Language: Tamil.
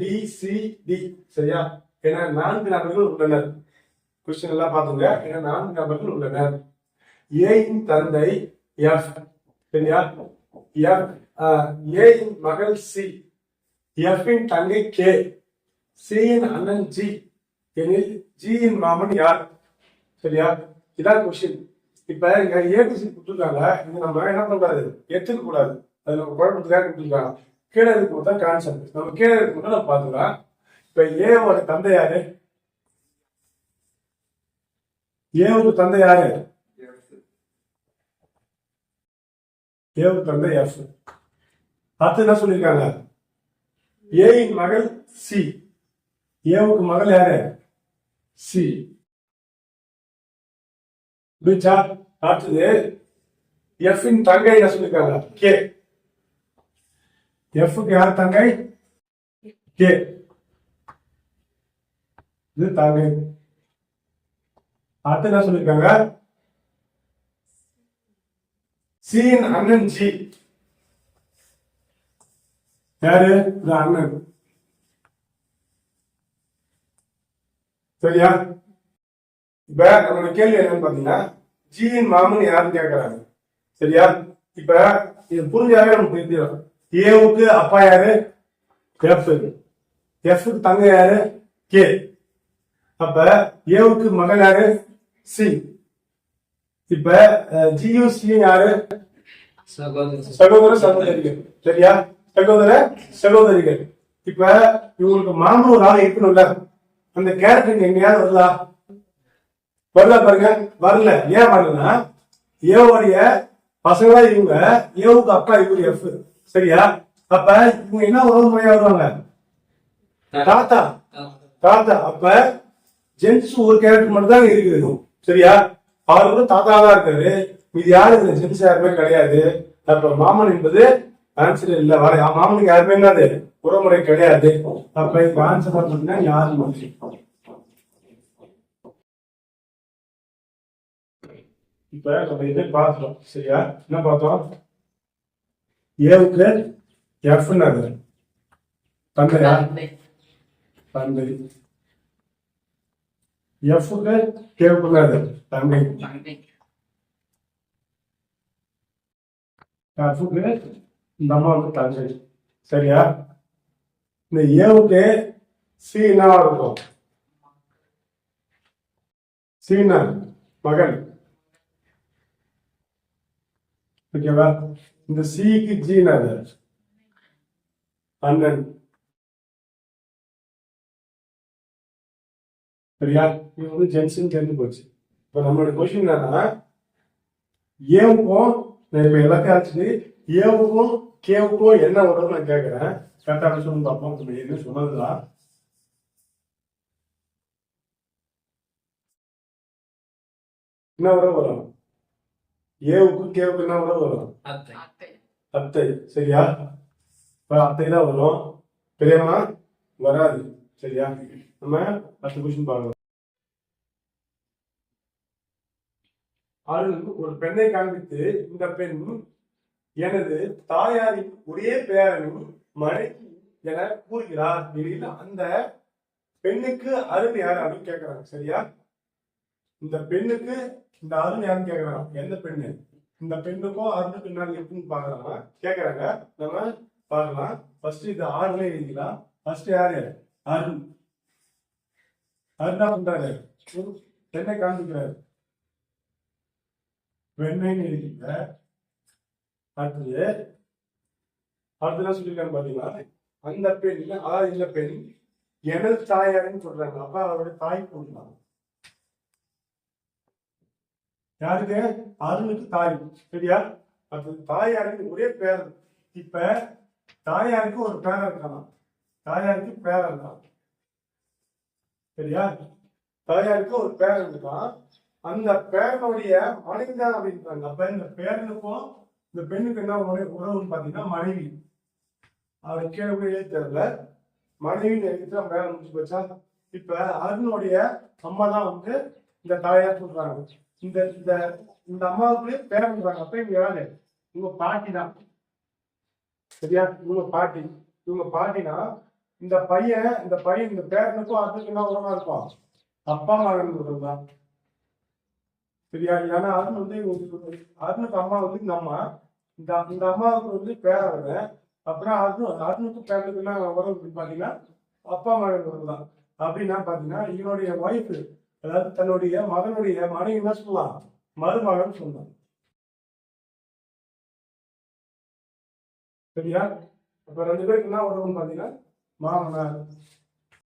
டி சி டி சரியா? என நான்கு நபர்கள் உள்ளனர். கொஸ்டின் எல்லாம் பாத்துங்க என நான்கு நபர்கள் உள்ளனர். ஏயின் தந்தை எஃப் சரியா? எஃப் ஏயின் மகள் சி எஃப்பின் தங்கை கே சியின் அண்ணன் ஜி எனில் ஜியின் மாமன் யார்? சரியா? இதான் கொஸ்டின் இப்ப இங்க ஏபிசி கொடுத்துருக்காங்க. இங்க நம்ம என்ன பண்ணக்கூடாது எடுத்துக்க கூடாது. அது நம்ம குழப்பத்துக்காக கொடுத்துருக்காங்க. கீழே இருக்கும் தான் கான்செப்ட் நம்ம கீழே இருக்கும் நம்ம பார்த்துக்கலாம். இப்ப ஏவோட தந்தை யாரு? ஏவுக்கு தந்தை யாரு? ஏவுக்கு தந்தை எஃப் அடுத்து என்ன சொல்லியிருக்காங்க? ஏயின் மகள் சி ஏவுக்கு மகள் யாரு? சி புரிச்சா அடுத்தது எஃப் இன் தங்கை என்ன சொல்லிருக்காங்க கே எஃப்க்கு யார் தங்கை? கே இது தங்கை. அடுத்து என்ன சொல்லிருக்காங்க? சீன் அண்ணன் ஜி யாரு? இது அண்ணன். சரியா? இப்ப நம்மளோட கேள்வி என்னன்னு பாத்தீங்கன்னா ஜியின் மாமன் யாருன்னு கேட்கறாங்க சரியா? இப்ப இது புரிஞ்சாவே நமக்கு தெரிஞ்சிடும் ஏவுக்கு அப்பா யாரு? எஃப் எஃப்க்கு தங்க யாரு? கே அப்ப ஏவுக்கு மகன் யாரு? சி இப்ப ஜியும் சியும் யாரு? சகோதர சகோதரிகள். சரியா? சகோதர சகோதரிகள். இப்ப இவங்களுக்கு ஒரு ஆள் இருக்கணும்ல. அந்த கேரக்டர் எங்கேயாவது வருதா? வருதா பாருங்க. வரல. ஏன் வரலன்னா ஏவுடைய பசங்களா இவங்க ஏவுக்கு அப்பா இவரு எஃப் சரியா? அப்ப இவங்க என்ன உறவு முறையா வருவாங்க? தாத்தா. தாத்தா. அப்ப ஜென்ஸ் ஒரு கேரக்டர் மட்டும் தான் இருக்குது சரியா? அவர் கூட தாத்தா தான் இருக்காரு. இது யாரு இந்த ஜென்ஸ் யாருமே கிடையாது. அப்ப மாமன் என்பது ஆன்சர் இல்ல. வர மாமனுக்கு யாருமே என்னது? உறவுமுறை கிடையாது. அப்ப இப்ப ஆன்சர் பார்த்தீங்கன்னா யாரு மாதிரி இப்ப நம்ம இதை பார்த்தோம் சரியா? என்ன பார்த்தோம்? ஏவுக்கு எஃப் தந்தையா தந்தை எஃப்க்கு கேவுக்கு தங்கை எஃப்க்கு இந்த அம்மாவுக்கு தங்கை சரியா? இந்த ஏவுக்கு சி என்னவா இருக்கும்? சீனா மகன். ஓகேவா? இந்த சிக்கு ஜீனாது. அண்ணன். சரியா? இது வந்து ஜென்சன் தெரிஞ்சு போச்சு. இப்போ நம்மளோட கொஸ்டின் என்னன்னா ஏவுக்கும் நான் இப்போ எல்லாத்தையும் ஏவுக்கும் கேவுக்கும் என்ன உடம்பு நான் கேட்குறேன் கரெக்டாக சொல்லி பார்ப்போம் நம்ம எதுவும் சொன்னதுதான் என்ன உறவு வரும்? ஏவுக்கும் கேவுக்கு என்ன உறவு வரும்? அத்தை சரியா? இப்ப அத்தை தான் வரும். பெரியம்மா வராது சரியா? நம்ம அடுத்த கொஸ்டின் பார்க்கலாம். அருள் ஒரு பெண்ணை காண்பித்து இந்த பெண் எனது தாயாரின் ஒரே பேரனும் மனைவி என கூறுகிறார். எனில் அந்த பெண்ணுக்கு அருண் யார் அப்படின்னு கேக்குறாங்க சரியா? இந்த பெண்ணுக்கு இந்த அருண் யாருன்னு கேக்குறாங்க. எந்த பெண்ணு? இந்த பெண்ணுக்கும் அருணுக்கு பின்னாடி இருக்குன்னு பாக்குறாங்க கேக்குறாங்க. நம்ம பார்க்கலாம். ஃபர்ஸ்ட் இது ஆறுல எழுதிக்கலாம் ஃபர்ஸ்ட் யாரு? அருண். அருணா பண்றாரு. ஒரு பெண்ணை காண்பிக்கிறாரு. பெண்ணைன்னு எழுதிக்க அடுத்தது அடுத்ததான் சொல்லிருக்காரு சொல்லியிருக்காங்க பாத்தீங்களா? அந்த பெண் அதாவது இந்த பெண் எனது தாயாருன்னு சொல்றாங்க. அப்ப அவருடைய தாய் போடலாம் யாருக்கு அருணுக்கு தாய். சரியா? அது தாயாருக்கு ஒரே பேர். இப்ப தாயாருக்கு ஒரு பேரன் இருக்கலாம் தாயாருக்கு பேரன் இருக்கான் சரியா? தாயாருக்கு ஒரு பேரன் இருக்கான் அந்த பேரனுடைய மனைவி தான் அப்படின்றாங்க. அப்ப இந்த பேரனுக்கும் இந்த பெண்ணுக்கு என்ன உறவு- உறவுன்னு பாத்தீங்கன்னா மனைவி. அவர் கீழே போய் எழுதி தெரியல மனைவின்னு எழுதிட்டு வேலை முடிச்சு போச்சா? இப்ப அருணுடைய அம்மா தான் வந்து இந்த தாயார் சொல்றாங்க. இந்த இந்த இந்த அம்மாவுக்குள்ளே பேரன் சொல்றாங்க. அப்ப இவங்க யாரு? இவங்க பாட்டி தான். சரியா? இவங்க பாட்டி. இவங்க பாட்டினா இந்த பையன் இந்த பையன் இந்த பேரனுக்கும் அதுக்கு என்ன உறவா இருக்கும் அப்பா மகன் உறவு தான் சரியா? ஏன்னா அருண் வந்து ஒரு- அருணுக்கு அம்மா வந்து இந்த அம்மா. இந்த இந்த அம்மாவுக்கு வந்து பேரவங்க அப்புறம் அருண் அருணுக்கு பேரனுக்கு என்ன உறவு பாத்தீங்கன்னா அப்பா மகன் உறவு தான் அப்படின்னா பாத்தீங்கன்னா இவனுடைய ஒய்ஃபு அதாவது தன்னுடைய மகனுடைய மனைவி என்ன சொல்லலாம் மருமகன் சொன்னான் சரியா? அப்ப ரெண்டு பேருக்கு என்ன உறவுன்னு பாத்தீங்கன்னா மாமனார்.